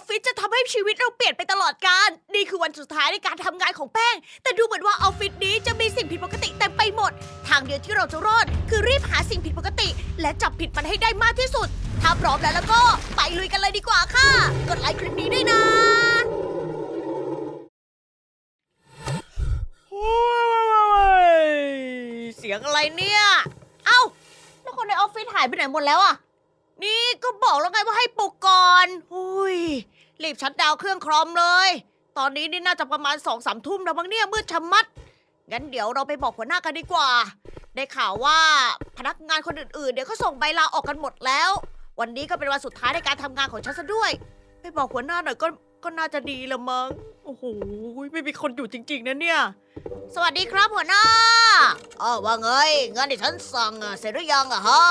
อฟฟิศจะทำให้ชีวิตเราเปลี่ยนไปตลอดกาลนี่คือวันสุดท้ายในการทำงานของแป้ง แต่ดูเหมือนว่าออฟฟิศนี้จะมีสิ่งผิดปกติเต็มไปหมด ทางเดียวที่เราจะรอด คือรีบหาสิ่งผิดปกติ และจับผิดมันให้ได้มากที่สุด ถ้าพร้อมแล้วแล้วก็ไปลุยกันเลยดีกว่าค่ะ กดไลค์คลิปนี้ด้วยนะ โอ้ยเสียงอะไรเนี่ย เอ้า แล้วคนในออฟฟิศหายไปไหนหมดแล้วอะ นี่ก็บอกแล้วไงว่าให้ปลุกก่อนอุ้ย รีบชัดดาวเครื่องครอมเลย ตอนนี้นี่น่าจะประมาณสองสามทุ่มแล้วมั้งเนี่ยมืดชะมัด งั้นเดี๋ยวเราไปบอกหัวหน้ากันดีกว่า ได้ข่าวว่าพนักงานคนอื่นๆ เดี๋ยวเขาส่งใบลาออกกันหมดแล้ว วันนี้ก็เป็นวันสุดท้ายในการทำงานของฉันซะด้วย ไปบอกหัวหน้าหน่อยก็ ก็น่าจะดีละมั้ง โอ้โห ไม่มีคนอยู่จริง ๆนะเนี่ย สวัสดีครับหัวหน้าอ๋อว่าไงงานที่ฉันสั่งอะเสร็จหรือยังอะฮะ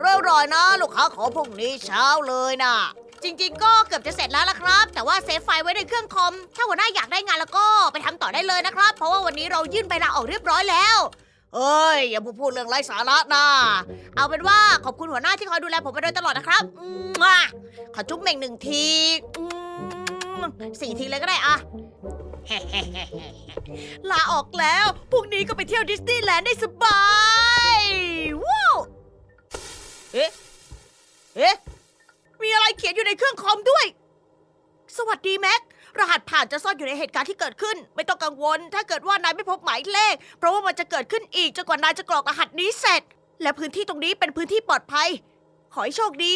เริ่มรอยนะ ลูกค้าขอพรุ่งนี้เช้าเลยนะ จริงๆ ก็เกือบจะเสร็จแล้วละครับ แต่ว่าเซฟไฟล์ไว้ในเครื่องคอม ถ้าหัวหน้าอยากได้งานแล้วก็ไปทำต่อได้เลยนะครับ เพราะว่าวันนี้เรายื่นใบลาออกเรียบร้อยแล้ว เอ้ย อย่าพูดพูดเรื่องไร้สาระนะเอาเป็นว่าขอบคุณหัวหน้าที่คอยดูแลผมมาโดยตลอดนะครับอืมขอจุ๊บเหม่งหนึ่งทีอืม สี่ทีเลยก็ได้อะลาออกแล้วพรุ่งนี้ก็ไปเที่ยวดิสนีย์แลนด์ได้สบาย ว้าว เอ๊ะ เอ๊ะ มีอะไรเขียนอยู่ในเครื่องคอมด้วย สวัสดีแม็ก รหัสผ่านจะซ่อนอยู่ในเหตุการณ์ที่เกิดขึ้น ไม่ต้องกังวล ถ้าเกิดว่านายไม่พบหมายเลข เพราะว่ามันจะเกิดขึ้นอีกจนกว่านายจะกรอกรหัสนี้เสร็จ และพื้นที่ตรงนี้เป็นพื้นที่ปลอดภัย ขอให้โชคดี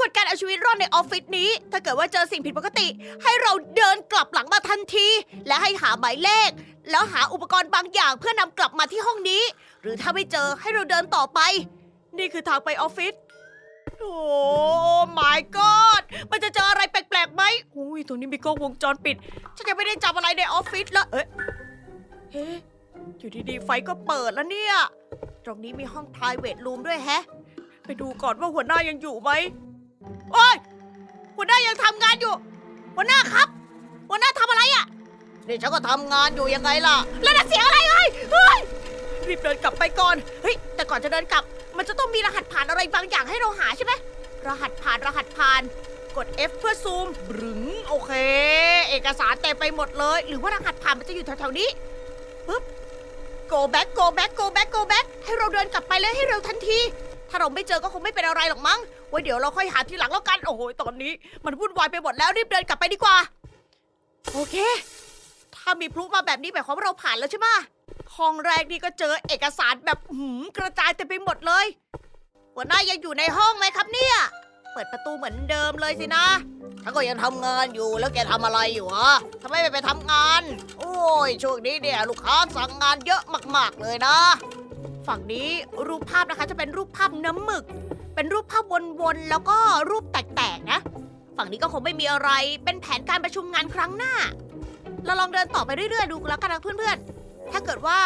กฎการเอาชีวิตรอดในออฟฟิศนี้ ถ้าเกิดว่าเจอสิ่งผิดปกติ ให้เราเดินกลับหลังมาทันที และให้หาหมายเลข แล้วหาอุปกรณ์บางอย่างเพื่อนำกลับมาที่ห้องนี้ หรือถ้าไม่เจอให้เราเดินต่อไป นี่คือทางไปออฟฟิศโอ้ my god มันจะเจออะไรแปลกๆไหมอุ้ยตรงนี้มีกล้องวงจรปิด ฉันยังไม่ได้จับอะไรในออฟฟิศแล้วเอ๊ะเฮ้อยู่ดีๆไฟก็เปิดแล้วเนี่ย ตรงนี้มีห้อง private room ด้วยแฮะ ไปดูก่อนว่าหัวหน้ายังอยู่ไหม โอ้ยหัวหน้ายังทำงานอยู่ หัวหน้าครับหัวหน้าทำอะไรอะ่ะ นี่ฉันก็ทำงานอยู่ยังไงล่ะ แล้วนั่นเสียงอะไรเฮ้ยเฮ้ย รีบเดินกลับไปก่อน เฮ้ย แต่ก่อนจะเดินกลับ มันจะต้องมีรหัสผ่านอะไรบางอย่างให้เราหาใช่ไหม รหัสผ่านรหัสผ่าน กด F เพื่อซูมบรึงโอเค เอกสารเต็มไปหมดเลย หรือว่ารหัสผ่านมันจะอยู่แถวๆนี้ปึ๊บ go back go back go back go back ให้เราเดินกลับไปเลยให้เร็วทันที ถ้าเราไม่เจอก็คงไม่เป็นอะไรหรอกมั้ง ไว้เดี๋ยวเราค่อยหาทีหลังแล้วกัน โอ้โหตอนนี้ มันวุ่นวายไปหมดแล้วรีบเดินกลับไปดีกว่า โอเค ถ้ามีพลุมาแบบนี้หมายความว่าเราผ่านแล้วใช่ไหมห้องแรกนี่ก็เจอเอกสารแบบหืมกระจายเต็มไปหมดเลยหัวหน้ายังอยู่ในห้องไหมครับเนี่ย เปิดประตูเหมือนเดิมเลยสินะฉันก็ยังทำงานอยู่แล้วแกทำอะไรอยู่ฮะทำไมไม่ไปทำงาน โอ้ยช่วงนี้เนี่ยลูกค้าสั่งงานเยอะมาก ๆ เลยนะ ฝั่งนี้รูปภาพนะคะจะเป็นรูปภาพน้ำหมึก เป็นรูปภาพวนๆ แล้วก็รูปแตกๆ นะ ฝั่งนี้ก็คงไม่มีอะไร เป็นแผนการประชุมงานครั้งหน้า เราลองเดินต่อไปเรื่อยๆ ดูแล้วกันนะเพื่อนๆ ถ้าเกิดว่า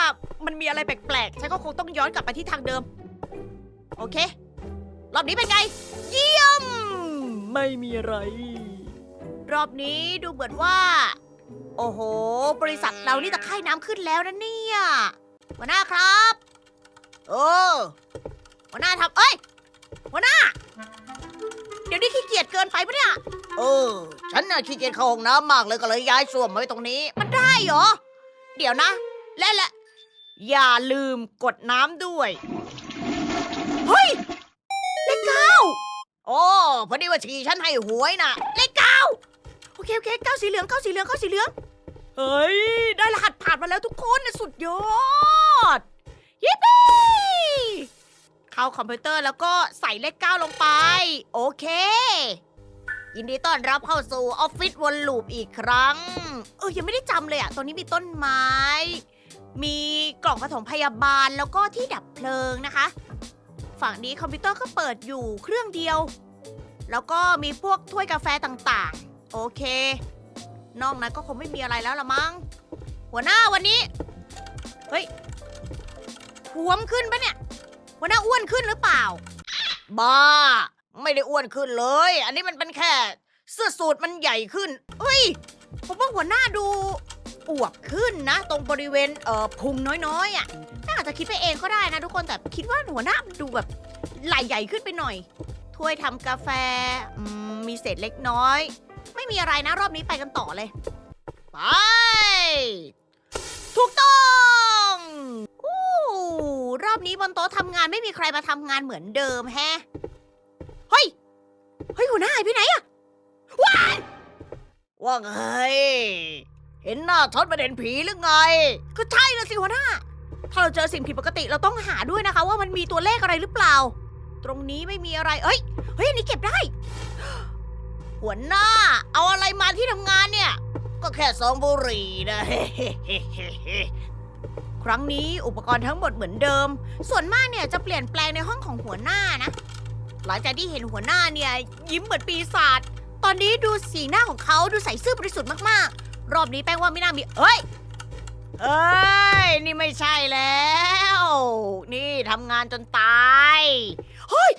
มันมีอะไรแปลกๆ ฉันก็คงต้องย้อนกลับไปที่ทางเดิม โอเค รอบนี้เป็นไง เยี่ยม ไม่มีอะไร รอบนี้ดูเหมือนว่า โอ้โห บริษัทเรานี่ตะไคร่น้ำขึ้นแล้วนะเนี่ยหัวหน้าครับ เออหัวหน้าทำเอ้ย หัวหน้า เดี๋ยวนี้ขี้เกียจเกินไปปะเนี่ย เออ ฉันน่ะขี้เกียจเข้าห้องน้ำมากเลยก็เลยย้ายส้วมมาไว้ตรงนี้ มันได้เหรอ เดี๋ยวนะ และและ อย่าลืมกดน้ำด้วย เฮ้ย เลขเก้าโอ้พอดีว่าฉี่ฉันให้หวยน่ะ เลขเก้าโอเคโอเคเก้าสีเหลืองเก้าสีเหลืองเก้าสีเหลือง เฮ้ย ได้รหัสผ่านมาแล้วทุกคนสุดยอด ยิปปี้ เข้าคอมพิวเตอร์แล้วก็ใส่เลขเก้าลงไป โอเค ยินดีต้อนรับเข้าสู่ออฟฟิศวนลูปอีกครั้ง เออยังไม่ได้จำเลยอะตรงนี้มีต้นไม้ มีกล่องผสมพยาบาลแล้วก็ที่ดับเพลิงนะคะ ฝั่งนี้คอมพิวเตอร์ก็เปิดอยู่เครื่องเดียว แล้วก็มีพวกถ้วยกาแฟต่างๆ โอเค นอกนั้นก็คงไม่มีอะไรแล้วละมั้ง หัวหน้าวันนี้ เฮ้ยท้วมขึ้นปะเนี่ย หัวหน้าอ้วนขึ้นหรือเปล่า บ้า ไม่ได้อ้วนขึ้นเลย อันนี้มันเป็นแค่ เสื้อสูทมันใหญ่ขึ้นเฮ้ย ผมว่าหัวหน้าดูอวบขึ้นนะ ตรงบริเวณเอ่อพุงน้อยๆอะน่าอาจจะคิดไปเองก็ได้นะทุกคนแต่คิดว่าหัวหน้าดูแบบไหล่ใหญ่ขึ้นไปหน่อย ถ้วยทำกาแฟอืมมีเศษเล็กน้อย ไม่มีอะไรนะรอบนี้ไปกันต่อเลย ไป ถูกต้อง รอบนี้บนโต๊ะทำงานไม่มีใครมาทำงานเหมือนเดิมแฮะเฮ้ย เฮ้ยหัวหน้าหายไปไหนอะว้ายว่าไง เห็นหน้าช็อตประเด็นผีหรือไง ก็ใช่ละสิหัวหน้า ถ้าเราเจอสิ่งผิดปกติเราต้องหาด้วยนะคะ ว่ามันมีตัวเลขอะไรหรือเปล่า ตรงนี้ไม่มีอะไร เอ้ย เฮ้ยอันนี้เก็บได้ หัวหน้า เอาอะไรมาที่ทำงานเนี่ย ก็แค่ซองบุหรี่นะ ครั้งนี้อุปกรณ์ทั้งหมดเหมือนเดิม ส่วนมากเนี่ยจะเปลี่ยนแปลงในห้องของหัวหน้านะ หลังจากที่เห็นหัวหน้าเนี่ยยิ้มเหมือนปีศาจ ตอนนี้ดูสีหน้าของเขาดูใสซื่อบริสุทธิ์มากๆ รอบนี้แป้งว่าไม่น่ามี เอ้ย เอ้ย นี่ไม่ใช่แล้ว นี่ทำงานจนตาย เฮ้ย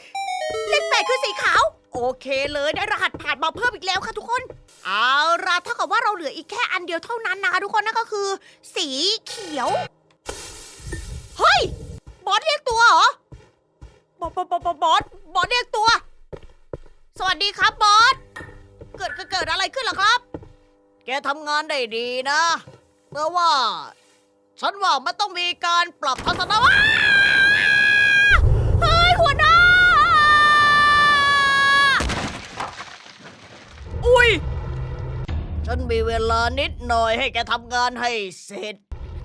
เลขแปดคือสีขาว โอเคเลยได้รหัสผ่านมาเพิ่มอีกแล้วค่ะทุกคน เอาละเท่ากับว่าเราเหลืออีกแค่อันเดียวเท่านั้นนะคะทุกคนนั่นก็คือ สีเขียว เฮ้ย บอสเรียกตัวเหรอ บอสบอสบอสบอสบอสเรียกตัว สวัสดีครับบอส เกิดเกิดอะไรขึ้นหรอครับ แกทำงานได้ดีนะ เพราะว่า ฉันว่ามันต้องมีการปรับทัศนวิเอุ้ย ฉันมีเวลานิดหน่อยให้แกทำงานให้เสร็จ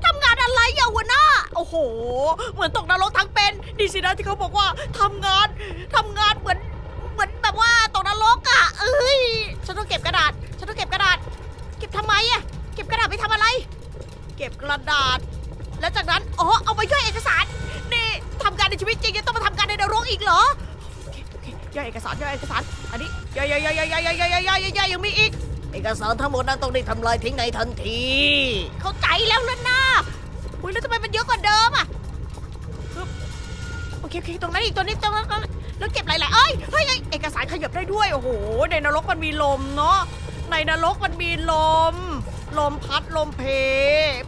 ทำงานอะไรอย่าหัวหน้า โอ้โห เหมือนตกนรกทั้งเป็นนี่สินะที่เขาบอกว่าทำงานทำงานเหมือน เหมือนแบบว่าตกนรกอะเอ้ย ฉันต้องเก็บกระดาษ ฉันต้องเก็บกระดาษ เก็บทำไมอะเก็บกระดาษไปทำอะไร เก็บกระดาษ แล้วจากนั้น อ๋อ เอาไปย่อยเอกสาร นี่ทำงานในชีวิตจริงยังต้องมาทำงานในนรกอีกเหรอโอเคโอเค ย่อยเอกสารย่อยเอกสาร อันนี้ย่อยย่อยย่อยย่อยย่อยย่อยย่อยย่อยย่อยยังมีอีก เอกสารทั้งหมดนั้นต้องได้ทำลายทิ้งในทันที เข้าใจแล้วล่ะนะอุ้ยแล้วทำไมมันเยอะกว่าเดิมอะฮึบโอเคโอเคตรงนั้นอีกตัวนี้ตรงนั้นตรงนั้นแล้วเก็บหลายๆเอ้ยเฮ้ยเฮ้ยเอกสารขยับได้ด้วยโอ้โหในนรกมันมีลมเนาะในนรกมันมีลม ลมพัดลมเพ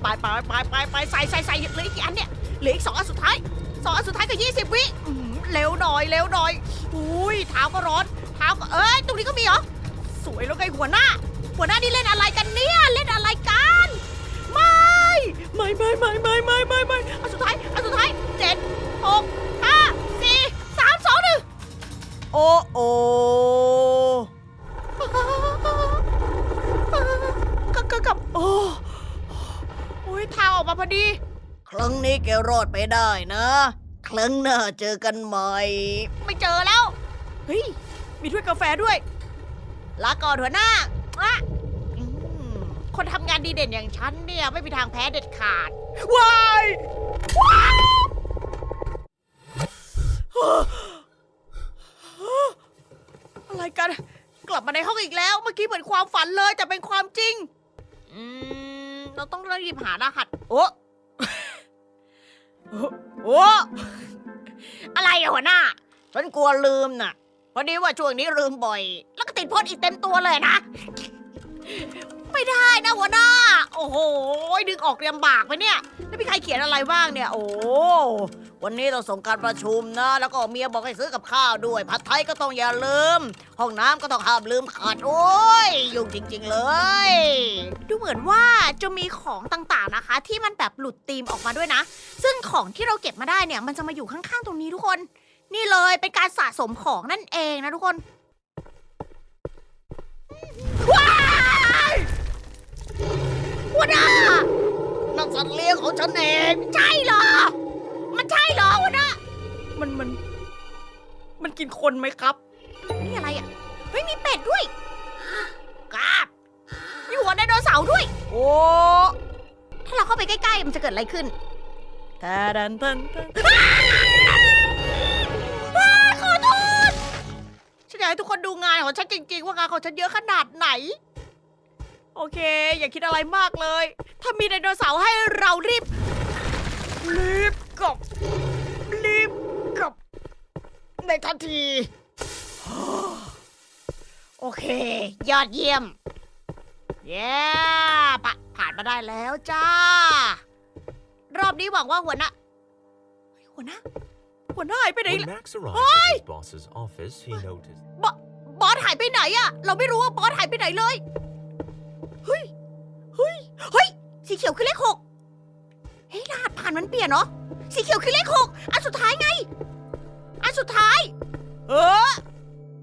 ไปไปไปไปไปใส่ใส่ใส่เหลืออีกกี่อันเนี่ยเหลืออีกสองอันสุดท้ายสองอันสุดท้ายก็ยี่สิบวิอื้อหือ เร็วหน่อยเร็วหน่อยอุ้ยเท้าก็ร้อนเท้าก็เอ้ยตรงนี้ก็มีเหรอสวยแล้วไงหัวหน้า หัวหน้านี่เล่นอะไรกันเนี่ยเล่นอะไรกันไม่ไม่ไม่ไม่ไม่ไม่ไม่ไม่อันสุดท้ายอันสุดท้ายเจ็ดหกห้าสี่สามสองหนึ่งโอ้โอ้กับกับกับโอ้โอ้ยทางออกมาพอดี ครั้งนี้แกรอดไปได้นะ ครั้งหน้าเจอกันใหม่ ไม่เจอแล้ว เฮ้ย มีถ้วยกาแฟด้วย ลาก่อนหัวหน้าอะอืมคนทำงานดีเด่นอย่างฉันเนี่ย ไม่มีทางแพ้เด็ดขาด ว้ายว้ายอะไรกัน กลับมาในห้องอีกแล้ว เมื่อกี้เหมือนความฝันเลย แต่เป็นความจริง อืม เราต้องรีบหารหัส โอ้ โอ้โอะไรอะหัวหน้า ฉันกลัวลืมน่ะพอดีว่าช่วงนี้ลืมบ่อย แล้วก็ติดพสต์อีกเต็มตัวเลยนะ ไม่ได้นะหัวหน้า โอ้โหดึงออกเรียมบากไปเนี่ย แล้วมีใครเขียนอะไรบ้างเนี่ย โอ้ วันนี้เราส่งการประชุมนะ แล้วก็เมียบอกให้ซื้อกับข้าวด้วย ผัดไทยก็ต้องอย่าลืม ห้องน้ำก็ต้องห้ามลืมขาดโอ้ยยุ่งจริง ๆ เลย ดูเหมือนว่าจะมีของต่างๆนะคะ ที่มันแบบหลุดธีมออกมาด้วยนะ ซึ่งของที่เราเก็บมาได้เนี่ย มันจะมาอยู่ข้างๆตรงนี้ทุกคน นี่เลยเป็นการสะสมของนั่นเองนะทุกคนว้ายหัวหน้านั่นสัตว์เลี้ยงของฉันเอง ใช่ มันมัน มันกินคนไหมครับ นี่อะไรอะ เฮ้ยมีเป็ดด้วยกราบมีหัวไดโนเสาร์ด้วย โอ้ ถ้าเราเข้าไปใกล้ๆ มันจะเกิดอะไรขึ้นตาดันตันตันอ้าขอโทษฉันอยากให้ทุกคนดูงานของฉันจริงๆ ว่างานของฉันเยอะขนาดไหน โอเค อย่าคิดอะไรมากเลย ถ้ามีไดโนเสาร์ให้เรารีบรีบกลับรีบกลับ ในทันที โอเค ยอดเยี่ยม เย้ผ่าผ่านมาได้แล้วจ้า รอบนี้หวังว่าหัวหน้าเฮ้ยหัวหน้าหัวหน้าหายไปไหน When ล่ะ Max arrived at his boss's office, he noticed. บอสหายไปไหนอะเราไม่รู้ว่าบอสหายไปไหนเลย เฮ้ย เฮ้ย เฮ้ย สีเขียวคือเลขหกเฮ้ยรหัสผ่านมันเปลี่ยนเหรอ สีเขียวคือเลขหกอันสุดท้ายไงอัน สุดท้าย เออ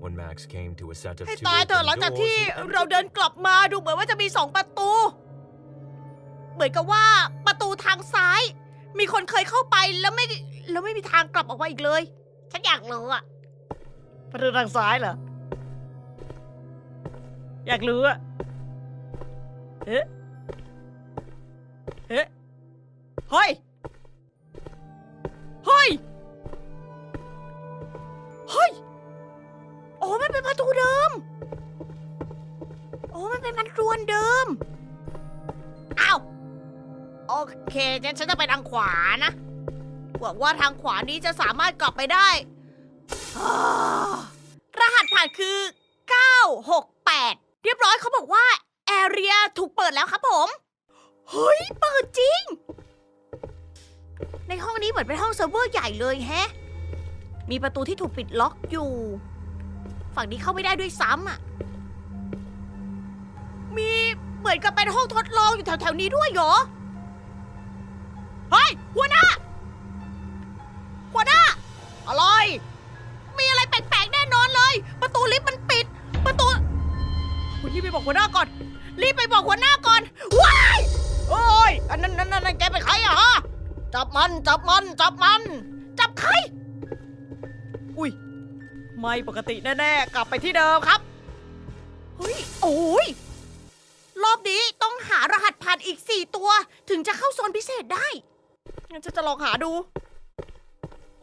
When Max came to a set of ให้ two ตายเถอะ open หลังจาก doors, ที่ he entered เราเดินกลับมาดูเหมือนว่าจะมีสองประตู เหมือนกับว่าประตูทางซ้าย มีคนเคยเข้าไปแล้วไม่แล้วไม่มีทางกลับออกมาอีกเลย ฉันอยากรู้อะประตูทางซ้ายเหรอ อยากรู้อะเอ๊ะเอ๊ะเฮ้ยเฮ้ย เฮ้ย โอ้มันเป็นประตูเดิม โอ้มันเป็นประตูเดิม อ้าว โอเคงั้นฉันจะไปทางขวานะ หวังว่าทางขวานี้จะสามารถกลับไปได้อ่ารหัสผ่านคือ 968 เรียบร้อยเขาบอกว่า แอเรียถูกเปิดแล้วครับผม เฮ้ย เปิดจริง ในห้องนี้เหมือนเป็นห้องเซิร์ฟเวอร์ใหญ่เลยแฮะ มีประตูที่ถูกปิดล็อกอยู่ ฝั่งนี้เข้าไม่ได้ด้วยซ้ำอะ มีเหมือนกับเป็นห้องทดลองอยู่แถวๆนี้ด้วยเหรอ เฮ้ย หัวหน้า หัวหน้า อะไร มีอะไรแปลกๆแน่นอนเลย ประตูลิฟต์มันปิด ประตูคุณรีบไปบอกหัวหน้าก่อน รีบไปบอกหัวหน้าก่อน ว้าย โอ้ย อันนั้นนั่นนั่นแกเป็นใครอะฮะ จับมัน จับมัน จับมัน จับใคร อุ้ย ไม่ปกติแน่ๆ กลับไปที่เดิมครับ เฮ้ย โอ้ย รอบนี้ต้องหารหัสผ่านอีก 4 ตัว ถึงจะเข้าโซนพิเศษได้งั้นจะจะลองหาดู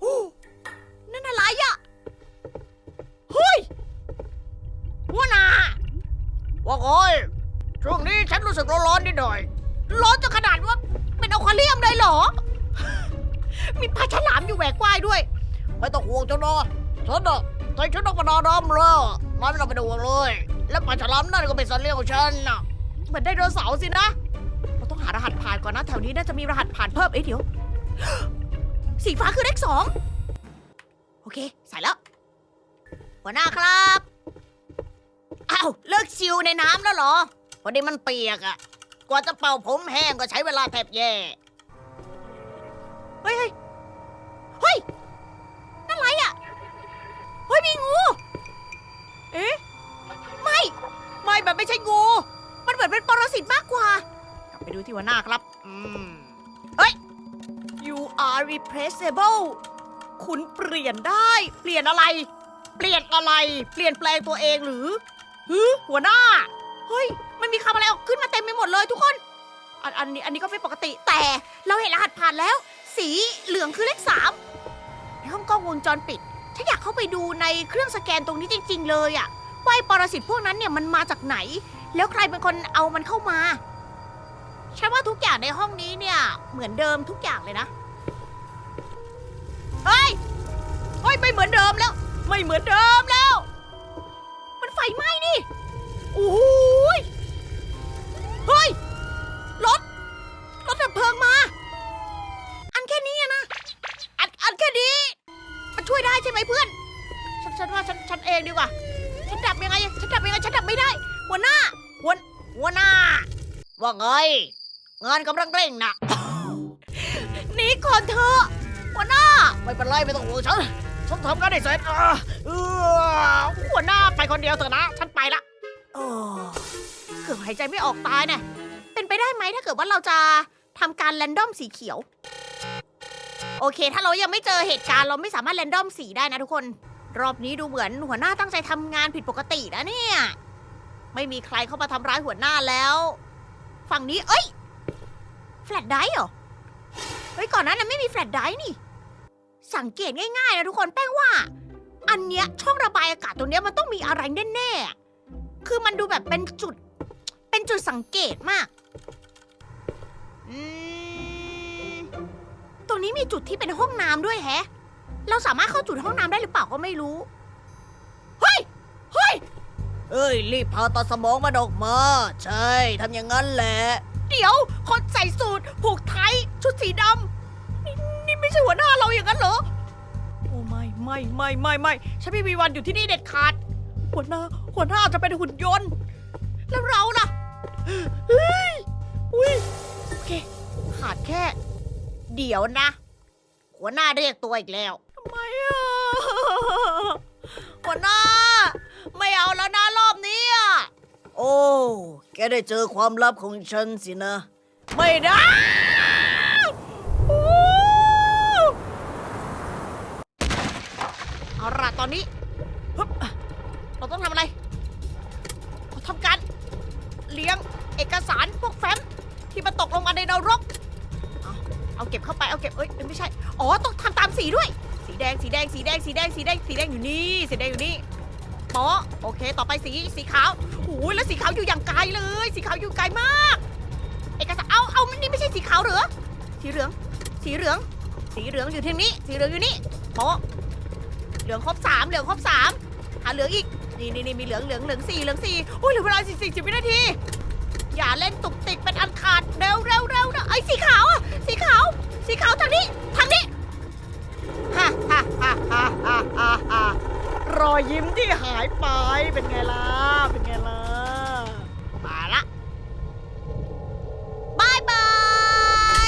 โอ้นั่นอะไรอะเฮ้ยหัวหนาว่าโอ้ยช่วงนี้ฉันรู้สึกร้อนๆนิดหน่อย ร้อนจนขนาดว่าเป็นอะควาเรียมเลยเหรอ มีปลาฉลามอยู่แหวกว่ายด้วย ไม่ต้องห่วงเจ้านะฉันอะใส่ชุดนักประดาน้ำแล้วนายไม่ต้องไปดูเลย แล้วปลาฉลามนั่นก็เป็นสัตว์เลี้ยงของฉันน่ะเหมือนไดโนเสาร์สินะ เราต้องหารหัสผ่านก่อนนะ แถวนี้น่าจะมีรหัสผ่านเพิ่มเอ้ยเดี๋ยว สีฟ้าคือเลขสองโอเค ใส่แล้ว หัวหน้าครับอ้าวเลิกชิวในน้ำแล้วเหรอ พอดีมันเปียกอะกว่าจะเป่าผมแห้งก็ใช้เวลาแทบแย่ เฮ้ย เฮ้ย ไม่ใช่งู มันเหมือนเป็นปรสิตมากกว่า กลับไปดูที่หัวหน้าครับ อืม เฮ้ย you are replaceable คุณเปลี่ยนได้ เปลี่ยนอะไร เปลี่ยนอะไร เปลี่ยนแปลงตัวเองหรือฮึหัวหน้า เฮ้ย มันมีคำอะไรออกขึ้นมาเต็มไปหมดเลยทุกคน อันอันนี้อันนี้ก็ไม่ปกติ แต่เราเห็นรหัสผ่านแล้ว สีเหลืองคือเลขสามในห้องกล้องวงจรปิดฉันอยากเข้าไปดูในเครื่องสแกนตรงนี้จริง ๆ เลยอะ ว่าไอ้ปรสิตพวกนั้นเนี่ยมันมาจากไหน แล้วใครเป็นคนเอามันเข้ามาฉันว่าทุกอย่างในห้องนี้เนี่ย เหมือนเดิมทุกอย่างเลยนะเฮ้ยเฮ้ยไม่เหมือนเดิมแล้ว ไม่เหมือนเดิมแล้ว มันไฟไหม้นี่โอ้ยเฮ้ย รถ รถดับเพลิงมา อันแค่นี้อะนะ อัน อันแค่นี้ มันช่วยได้ใช่ไหมเพื่อน ฉันฉันว่าฉันฉันเองดีกว่า ฉันดับยังไง ฉันดับยังไง ฉันดับไม่ได้ หัวหน้า หัว หัวหน้า ว่าไงงานกำลังเร่งนะหนีก่อนเถอะหัวหน้า ไม่เป็นไรไม่ต้องห่วงฉัน ฉันทำงานได้เสร็จอะเออหัวหน้าไปคนเดียวเถอะนะ ฉันไปละโอ้เกือบหายใจไม่ออกตายเนี่ยเป็นไปได้ไหมถ้าเกิดว่าเราจะทำการแรนดอมสีเขียว โอเค ถ้าเรายังไม่เจอเหตุการณ์เราไม่สามารถแรนดอมสีได้นะทุกคน รอบนี้ดูเหมือนหัวหน้าตั้งใจทำงานผิดปกตินะเนี่ย ไม่มีใครเข้ามาทำร้ายหัวหน้าแล้ว ฝั่งนี้ เอ้ย แฟลชไดร์เหรอ เฮ้ย ก่อนหนั้านนะไม่มีแฟลชไดร์นี่ สังเกตง่ายๆนะทุกคนแป้งว่า อันเนี้ยช่องระบายอากาศตรงเนี้ยมันต้องมีอะไรแน่ๆ คือมันดูแบบเป็นจุด เป็นจุดสังเกตมาก อืม ตรงนี้มีจุดที่เป็นห้องน้ำด้วยแฮะ เราสามารถเข้าจุดห้องน้ำได้หรือเปล่าก็ไม่รู้ เฮ้ย เฮ้ย เอ้ย รีบพาตาสมองมาดอกมา ใช่ทำอย่างนั้นแหละ เดี๋ยว คนใส่สูทผูกไทยชุดสีดำนี่นี่ไม่ใช่หัวหน้าเราอย่างนั้นเหรอ โอ้ไม่ไม่ไม่ไม่ไม่ฉันไม่มีวันอยู่ที่นี่เด็ดขาด หัวหน้า หัวหน้าจจะเป็นหุ่นยนต์ แล้วเราล่ะเฮ้ยอุ้ยโอเค ขาดแค่ เดี๋ยวนะ หัวหน้าเรียกตัวอีกแล้วทำไมอะหัวหน้า ไม่เอาแล้วนะรอบนี้อะ โอ้ แกได้เจอความลับของฉันสินะ ไม่ได้โอ้เอาล่ะตอนนี้ฮึบเราต้องทำอะไรเราทำการเลี้ยงเอกสารพวกแฟ้มที่มันตกลงมาในนรก เอาเอาเก็บเข้าไปเอาเก็บเอ้ยไม่ใช่ อ๋อต้องทำตามสีด้วย สีแดงสีแดงสีแดงสีแดงสีแดงสีแดงอยู่นี่สีแดงอยู่นี่ ปอโอเค ต่อไปสีสีขาวโอ้ยแล้วสีขาวอยู่อย่างไกลเลย สีขาวอยู่ไกลมาก เอกสารเอาเอามันนี่ไม่ใช่สีขาวเหรอสีเหลือง สีเหลือง สีเหลืองอยู่ที่นี้ สีเหลืองอยู่นี่โป๊ะเหลืองครบสามเหลืองครบสามหาเหลืองอีกนี่นี่นี่มีเหลืองเหลืองเหลืองสี่เหลืองสี่อุ้ยเหลือเวลาสี่สิบวินาที อย่าเล่นตุกติกเป็นอันขาดเร็วเร็วเร็วนะไอ้สีขาวอะสีขาว สีขาวทางนี้ทางนี้ รอยยิ้มที่หายไป เป็นไงล่ะ เป็นไงล่ะ มาละบายบา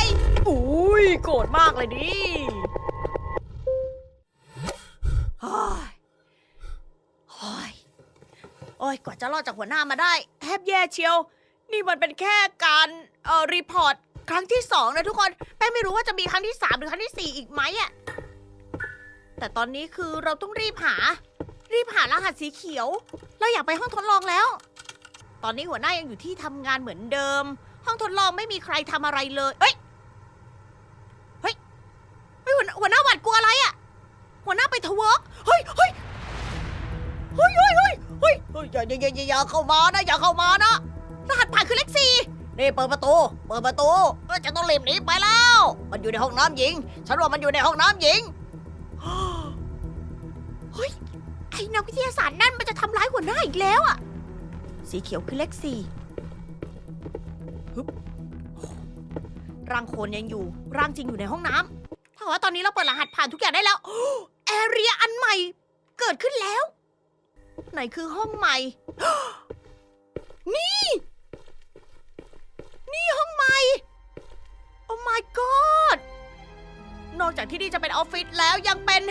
ย อุ้ยโกรธมากเลยดิเฮ้ยเฮ้ยโอ้ย กว่าจะรอดจากหัวหน้ามาได้แทบแย่เชียว นี่มันเป็นแค่การเอ่อรีพอร์ตครั้งที่สองนะทุกคน แป้งไม่รู้ว่าจะมีครั้งที่สามหรือครั้งที่สี่อีกไหมอะแต่ตอนนี้คือเราต้องรีบหา รีบหารหัสสีเขียว เราอยากไปห้องทดลองแล้ว ตอนนี้หัวหน้ายังอยู่ที่ทำงานเหมือนเดิม ห้องทดลองไม่มีใครทำอะไรเลย เอ้ย เฮ้ย เฮ้ยหัวหน้าหัวหน้าหวาดกลัวอะไรอะหัวหน้าไปทเวิร์กเฮ้ยเฮ้ยเฮ้ยเฮ้ยเฮ้ยเฮ้ยเฮ้ยอย่าอย่าอย่าอย่าอย่าเข้ามานะอย่าเข้ามานะ รหัสผ่านคือเลขสี่นี่เปิดประตู เปิดประตูเอ้ยจะต้องรีบหนีไปแล้ว มันอยู่ในห้องน้ำหญิง ฉันว่ามันอยู่ในห้องน้ำหญิง ไอ้นักวิทยาศาสตร์นั่นมันจะทำร้ายหัวหน้าอีกแล้วอะสีเขียวคือเลขสี่ฮึบร่างโคลนยังอยู่ ร่างจริงอยู่ในห้องน้ำถ้าว่าตอนนี้เราเปิดรหัสผ่านทุกอย่างได้แล้วแอเรียอันใหม่ เกิดขึ้นแล้ว ไหนคือห้องใหม่ นี่ นี่ห้องใหม่ โอ้ my god นอกจากที่นี่จะเป็นออฟฟิศแล้วยังเป็น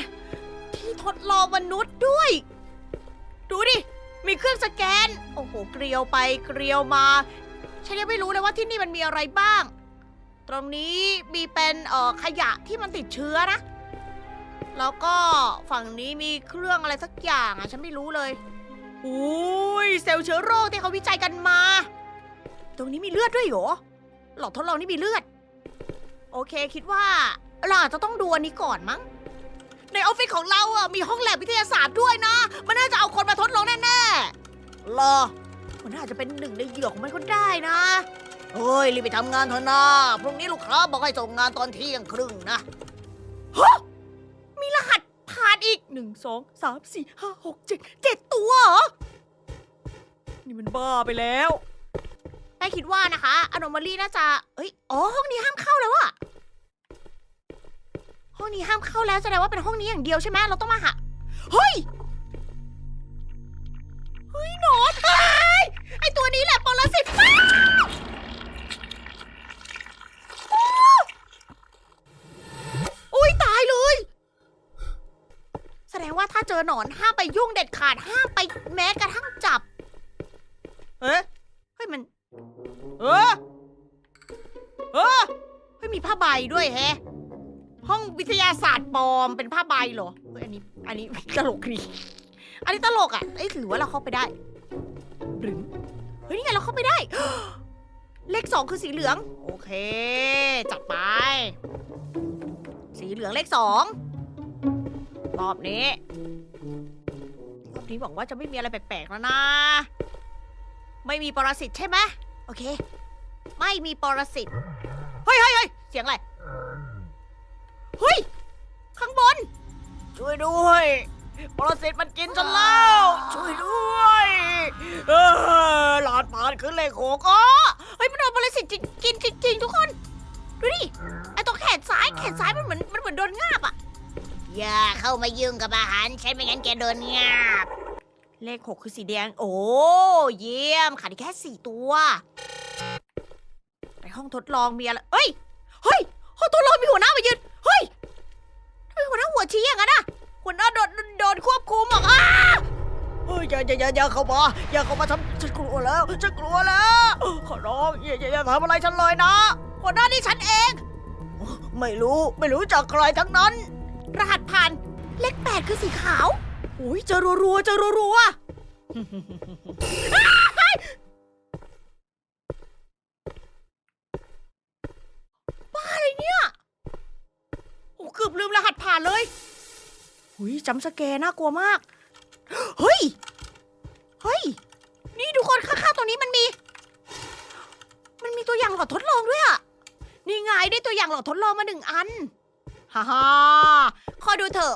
ที่ทดลองมนุษย์ด้วย ดูดิ มีเครื่องสแกน โอ้โห เกลียวไปเกลียวมา ฉันยังไม่รู้เลยว่าที่นี่มันมีอะไรบ้าง ตรงนี้มีเป็นเอ่อขยะที่มันติดเชื้อนะ แล้วก็ฝั่งนี้มีเครื่องอะไรสักอย่างอะ ฉันไม่รู้เลย อุ้ยเซลล์เชื้อโรคที่เขาวิจัยกันมา ตรงนี้มีเลือดด้วยเหรอ หลอดทดลองนี่มีเลือด โอเคคิดว่าเราอาจจะต้องดูอันนี้ก่อนมั้ง ในออฟฟิศของเราอะมีห้องแลบวิทยาศาสตร์ด้วยนะ มันน่าจะเอาคนมาทดลองแน่ๆรอ มันน่าจะเป็นหนึ่งในเหยื่อของมันก็ได้นะเฮ้ยรีบไปทำงานเถอะนะพรุ่งนี้ลูกค้าบอกให้ส่งงานตอนเที่ยงครึ่งนะฮะมีรหัสผ่านอีกหนึ่งสองสามสี่ห้าหกเจ็ดเจ็ดตัวเหรอนี่มันบ้าไปแล้วแม่คิดว่านะคะอ n o m a l y น่าจะเอ้ยอ๋อห้องนี้ห้ามเข้าแล้วอะ ห้องนี้ห้ามเข้าแล้วแสดงว่าเป็นห้องนี้อย่างเดียวใช่ไหมเราต้องมาหาเฮ้ยเฮ้ยหนอนเฮ้ยไอตัวนี้แหละปรสิตอ้าอุ้ยตายเลย แสดงว่าถ้าเจอหนอนห้ามไปยุ่งเด็ดขาดห้ามไปแม้กระทั่งจับเฮ้ยเฮ้ยมัน เออเออเฮ้ยมีผ้าใบด้วยแฮะ ห้องวิทยาศาสตร์ปลอมเป็นผ้าใบเหรอเฮ้ยอันนี้ อันนี้ ตลกดีอันนี้ตลกอะเอ้ยหรือว่าเราเข้าไปได้หรือเฮ้ยนี่ไงเราเข้าไปได้ เลขสองคือสีเหลือง โอเค จัดไป สีเหลืองเลขสองรอบนี้รอบนี้หวังว่าจะไม่มีอะไรแปลกๆแล้วนะ ไม่มีปรสิตใช่ไหมโอเค ไม่มีปรสิตเฮ้ยเฮ้ยเฮ้ยเสียงอะไร เฮ้ย ข้างบน ช่วยด้วยปรสิตมันกินฉันแล้ว ช่วยด้วยเออหลอดผ่านขึ้นเลขหกอ๋อเฮ้ยมันโดนปรสิตจริงกินจริงๆทุกคน ดูดิ ไอตรงแขนซ้ายแขนซ้ายมันเหมือนมันเหมือนโดนงาบอะอย่าเข้ามายุ่งกับอาหารฉันไม่งั้นแกโดนงาบ เลขหกคือสีแดง โอ้เยี่ยมขาดอีกแค่สี่ตัวในห้องทดลองมีอะไรเฮ้ย เฮ้ย ห้องทดลองมีหัวหน้ามายืน เฮ้ยทำไมหัวหน้าหัวชี้อย่างนั้นอะหัวหน้าโดนโดนควบคุมอะอ้าเฮ้ยอย่าอย่าอย่าอย่าเข้ามาอย่าเข้ามาทำฉันกลัวแล้วฉันกลัวแล้วขอร้องอย่าอย่าอย่าทำอะไรฉันเลยนะหัวหน้านี่ฉันเอง ไม่รู้ไม่รู้จักใครทั้งนั้น รหัสผ่านเลขแปดคือสีขาวอุ้ยเจอรัวๆเจอรัวๆอ้ายบ้าอะไรเนี่ยโอ้ เกือบลืมรหัสผ่านเลยหุยจำสแกน่ากลัวมาก เฮ้ย เฮ้ย นี่ทุกคนข้างๆตรงนี้มันมี มันมีตัวอย่างหลอดทดลองด้วยอะนี่ไงได้ตัวอย่างหลอดทดลองมาหนึ่งอัน ฮ่าฮ่าคอยดูเถอะ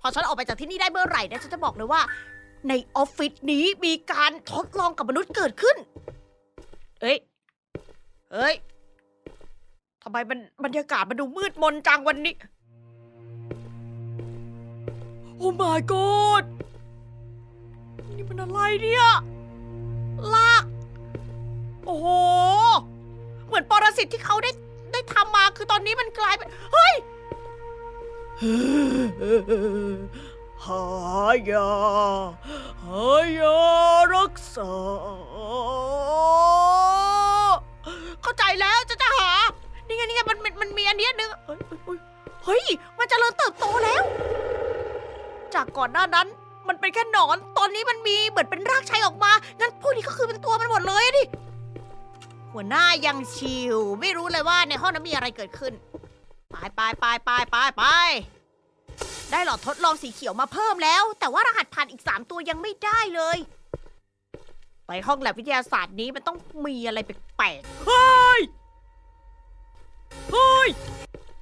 พอฉันออกไปจากที่นี่ได้เมื่อไหร่นะฉันจะบอกเลยว่า ในออฟฟิศนี้มีการทดลองกับมนุษย์เกิดขึ้น เอ้ย เอ้ยทำไมมันบรรยากาศมันดูมืดมนจังวันนี้ โอ้ my god นี่มันอะไรเนี่ย ลาก โอ้โห เหมือนปรสิตที่เขาได้ได้ทำมาคือตอนนี้มันกลายเป็น เฮ้ยหายาหายารักษา เข้าใจแล้วจะจะหา นี่ไงนี่ไงมันมันมันมีอันเนี้ยหนึงเฮ้ยเฮ้ยเฮ้ย มันเจะเริ่มเติบโตแล้ว จากก่อนหน้านั้น มันเป็นแค่หนอน ตอนนี้มันมีเหมือนเป็นรากชัยออกมา งั้นพวกนี้ก็คือเป็นตัวมันหมดเลยอะดิ หัวหน้ายังชิว ไม่รู้เลยว่าในห้องนั้นมีอะไรเกิดขึ้น ไปไปไปไปไปไป ได้หลอดทดลองสีเขียวมาเพิ่มแล้ว แต่ว่ารหัสผ่านอีก 3 ตัวยังไม่ได้เลย ไปห้องแลบวิทยาศาสตร์นี้มันต้องมีอะไรแปลกๆเฮ้ย เฮ้ย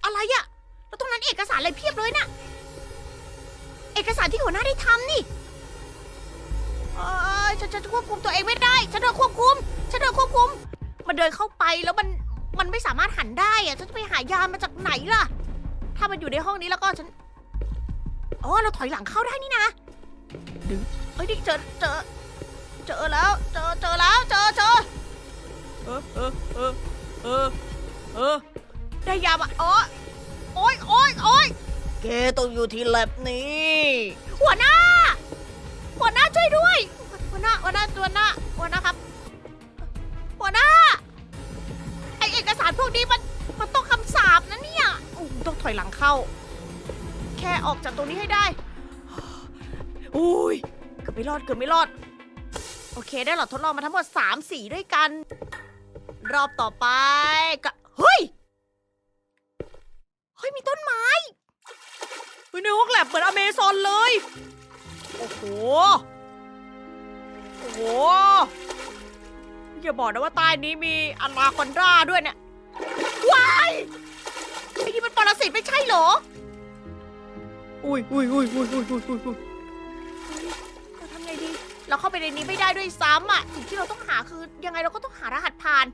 อะไรอะแล้วตรงนั้นเอกสารอะไรเพียบเลยน่ะ เอกสารที่หัวหน้าได้ทำนี่เอยฉันฉันควบคุมตัวเองไม่ได้ ฉันโดนควบคุม ฉันโดนควบคุม มันเดินเข้าไปแล้วมัน มันไม่สามารถหันได้อะฉันจะไปหายามาจากไหนล่ะ ถ้ามันอยู่ในห้องนี้แล้วก็ฉัน อ๋อ เราถอยหลังเข้าได้นี่นะดึงเอ้ยนี่เจอเจอ เจอแล้ว เจอ เจอแล้ว เจอเจอเออเออเออเออเออได้ยามาอ๋อ โอ้ยโอ้ยโอ้ย แกต้องอยู่ที่แลบนี้ หัวหน้า หัวหน้าช่วยด้วย หัวหน้า หัวหน้าตัวหน้า หัวหน้าครับ หัวหน้า ไอเอกสารพวกนี้มัน มันต้องคำสาปนะเนี่ยอู้ต้องถอยหลังเข้า แค่ออกจากตรงนี้ให้ได้ อุ้ย เกือบไม่รอด เกือบไม่รอด โอเค ได้หลอดทดลองมาทั้งหมด3สีด้วยกัน รอบต่อไปก็เฮ้ย เฮ้ย มีต้นไม้ ในห้องแลบเปิดอเมซอนเลย โอ้โห โอ้โห อย่าบอกนะว่าใต้นี้มีอนาคอนราด้วยเนี่ย ว้ายไอ้นี่มันปรสิตไม่ใช่เหรอ อุ้ยอุ้ยอุ้ยอุ้ยอุ้ยอุ้ยอุ้ยเราทำไงดี เราเข้าไปในนี้ไม่ได้ด้วยซ้ำอะ สิ่งที่เราต้องหาคือยังไงเราก็ต้องหารหัสผ่าน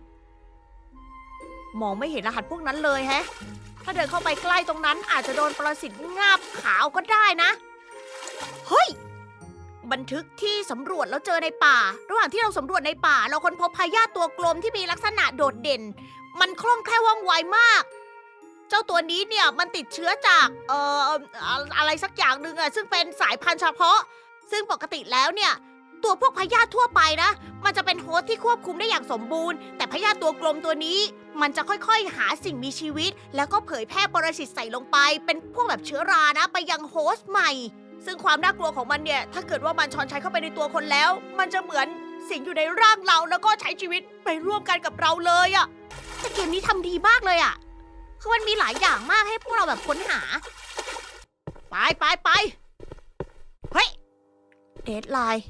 มองไม่เห็นรหัสพวกนั้นเลยแฮะ ถ้าเดินเข้าไปใกล้ตรงนั้นอาจจะโดนปรสิตงาบขาวก็ได้นะ เฮ้ย บันทึกที่สำรวจแล้วเจอในป่า ระหว่างที่เราสำรวจในป่า เราค้นพบพยาตัวกลมที่มีลักษณะโดดเด่น มันคล่องแคล่วว่องไวมาก เจ้าตัวนี้เนี่ยมันติดเชื้อจากเอ่ออะอะไรสักอย่างหนึ่งอะซึ่งเป็นสายพันธุ์เฉพาะ ซึ่งปกติแล้วเนี่ย ตัวพวกพยาธิทั่วไปนะ มันจะเป็นโฮสต์ที่ควบคุมได้อย่างสมบูรณ์ แต่พยาธิตัวกลมตัวนี้ มันจะค่อยๆ หาสิ่งมีชีวิต แล้วก็เผยแพร่ปรสิตใส่ลงไป เป็นพวกแบบเชื้อรานะ ไปยังโฮสต์ใหม่ ซึ่งความน่ากลัวของมันเนี่ย ถ้าเกิดว่ามันชอนชัยเข้าไปในตัวคนแล้ว มันจะเหมือนสิงอยู่ในร่างเราแล้วก็ใช้ชีวิตไปร่วมกันกับเราเลยอะแต่เกมนี้ทำดีมากเลยอะคือมันมีหลายอย่างมากให้พวกเราแบบค้นหา ไปไปไปเฮ้ยเดทไลน์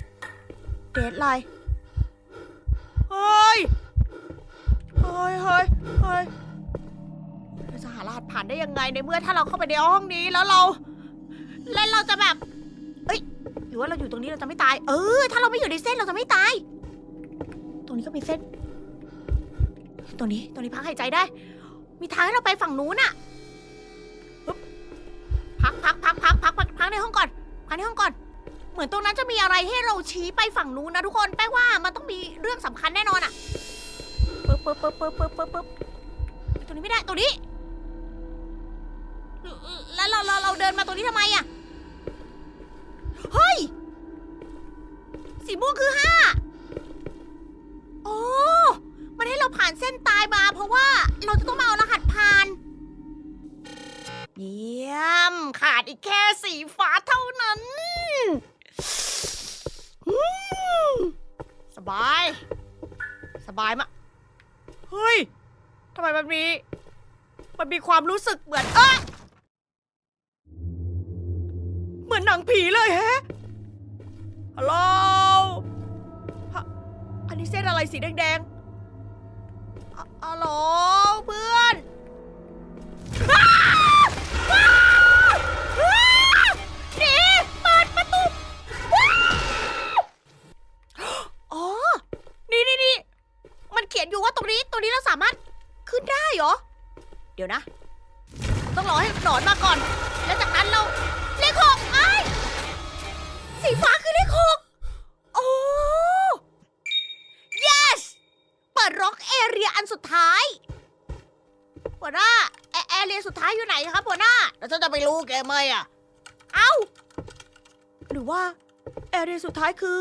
เดทไลน์เฮ้ย เฮ้ยเฮ้ยเฮ้ยเราจะหารหัสผ่านได้ยังไงในเมื่อถ้าเราเข้าไปในห้องนี้แล้วเรา แล้วเราจะแบบ เอ้ยหรือว่าเราอยู่ตรงนี้เราจะไม่ตาย เออ ถ้าเราไม่อยู่ในเส้นเราจะไม่ตาย ตรงนี้ก็มีเส้น ตรงนี้ ตรงนี้พักหายใจได้ มีทางให้เราไปฝั่งนู้นอะพักพักพักพักพักพักพักในห้องก่อนพักในห้องก่อน มือนมือนตรงนั้นจะมีอะไรให้เราชี้ไปฝั่งนู้นนะทุกคน แป้งว่ามันต้องมีเรื่องสำคัญแน่นอนอะปึ๊บปึ๊บปึ๊บปึ๊บปึ๊บปึ๊บปึ๊บตรงนี้ไม่ได้ตรงนี้ แล้วเราเราเราเดินมาตรงนี้ทำไมอะเฮ้ย สีม่วงคือห้าโอ้มันให้เราผ่านเส้นตายมา เพราะว่าเราจะต้องมาเอารหัสผ่าน เยี่ยม ขาดอีกแค่สีฟ้าเท่านั้นอืมส บาย สบายมากเฮ้ยทำไมมันมี มันมีความรู้สึกเหมือนเอ้ยเหมือนหนังผีเลยแฮะฮัลโหลอันนี้เส้นอะไรสีแดงๆฮัลโหลเพื่อน เขียนอยู่ว่าตรงนี้ตรงนี้เราสามารถขึ้นได้เหรอ เดี๋ยวนะ ต้องรอให้หนอนมาก่อน แล้วจากนั้นเราเลขหกไอ้ายสีฟ้าคือเลขหกโอ้ yes เปิดร็อกเอเรียอันสุดท้ายหัวหน้าแอแอเรียสุดท้ายอยู่ไหนครับหัวหน้าแล้วฉันจะไปรู้แกไหมอะ เอ้า หรือว่าแอเรียสุดท้ายคือ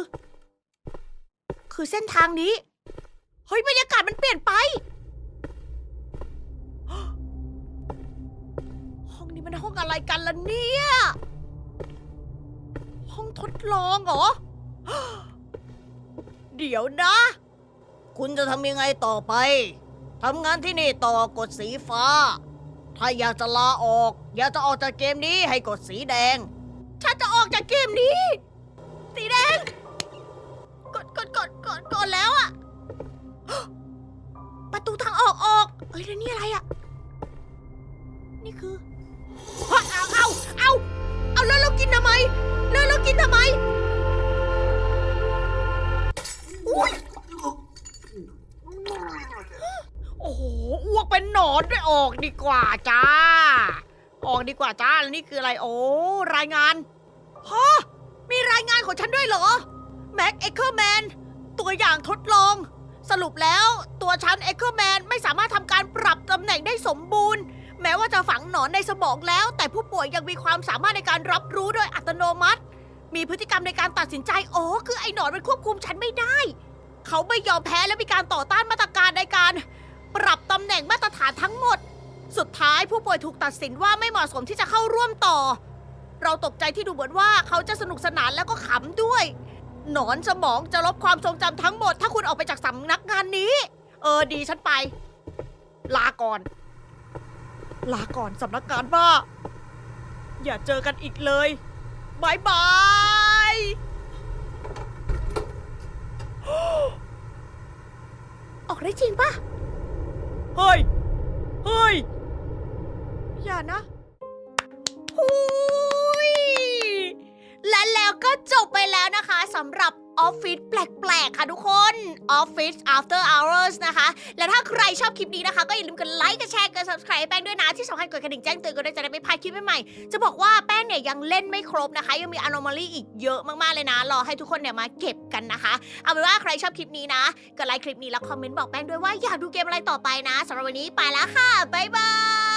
คือเส้นทางนี้ เฮ้ยบรรยากาศมันเปลี่ยนไป ห้องนี้มันห้องอะไรกันล่ะเนี่ย ห้องทดลองเหรอ เดี๋ยวนะ คุณจะทำยังไงต่อไป ทำงานที่นี่ต่อกดสีฟ้า ถ้าอยากจะลาออก อยากจะออกจากเกมนี้ให้กดสีแดง ฉันจะออกจากเกมนี้ สีแดง กดกดกดกดกดแล้วอะ ประตูทางออกออก เอ้ยแล้วนี่อะไรอะนี่คือเอาเอาเอาเอาเอาแล้วเรากินทำไม แล้วเรากินทำไม อุ๊ยโอ้โหอ้วกเป็นหนอนด้วยออกดีกว่าจ้า ออกดีกว่าจ้าแล้วนี่คืออะไร โอ้ รายงานฮะมีรายงานของฉันด้วยเหรอ แม็กเอ็กเคอร์แมน ตัวอย่างทดลอง สรุปแล้วตัวฉันเอ็กเคอร์แมนไม่สามารถทำการปรับตำแหน่งได้สมบูรณ์ แม้ว่าจะฝังหนอนในสมองแล้ว แต่ผู้ป่วยยังมีความสามารถในการรับรู้โดยอัตโนมัติ มีพฤติกรรมในการตัดสินใจอ๋อคือไอ้หนอนมันควบคุมฉันไม่ได้ เขาไม่ยอมแพ้และมีการต่อต้านมาตรการในการ ปรับตำแหน่งมาตรฐานทั้งหมด สุดท้ายผู้ป่วยถูกตัดสินว่าไม่เหมาะสมที่จะเข้าร่วมต่อ เราตกใจที่ดูเหมือนว่าเขาจะสนุกสนานแล้วก็ขำด้วย หนอนสมองจะลบความทรงจำทั้งหมด ถ้าคุณออกไปจากสัง เออดีฉันไป ลาก่อน ลาก่อนสำนักงานบ้าอย่าเจอกันอีกเลยบายบายออกได้จริงปะเฮ้ย เฮ้ย อย่านะหุยและแล้วก็จบไปแล้วนะคะสำหรับ ออฟฟิศแปลกๆ ค่ะทุกคนออฟฟิศ after hours นะคะ และถ้าใครชอบคลิปนี้นะคะ ก็อย่าลืมกดไลค์กดแชร์กด subscribe ให้แป้งด้วยนะ ที่สำคัญกดกระดิ่งแจ้งเตือนกันด้วยจะได้ไม่พลาดคลิปใหม่ๆจะบอกว่าแป้งเนี่ยยังเล่นไม่ครบนะคะ ยังมี anomaly อีกเยอะมากๆเลยนะ รอให้ทุกคนเนี่ยมาเก็บกันนะคะ เอาเป็นว่าใครชอบคลิปนี้นะกดไลค์คลิปนี้แล้วคอมเมนต์บอกแป้งด้วยว่าอยากดูเกมอะไรต่อไปนะสำหรับวันนี้ไปแล้วค่ะบ๊ายบาย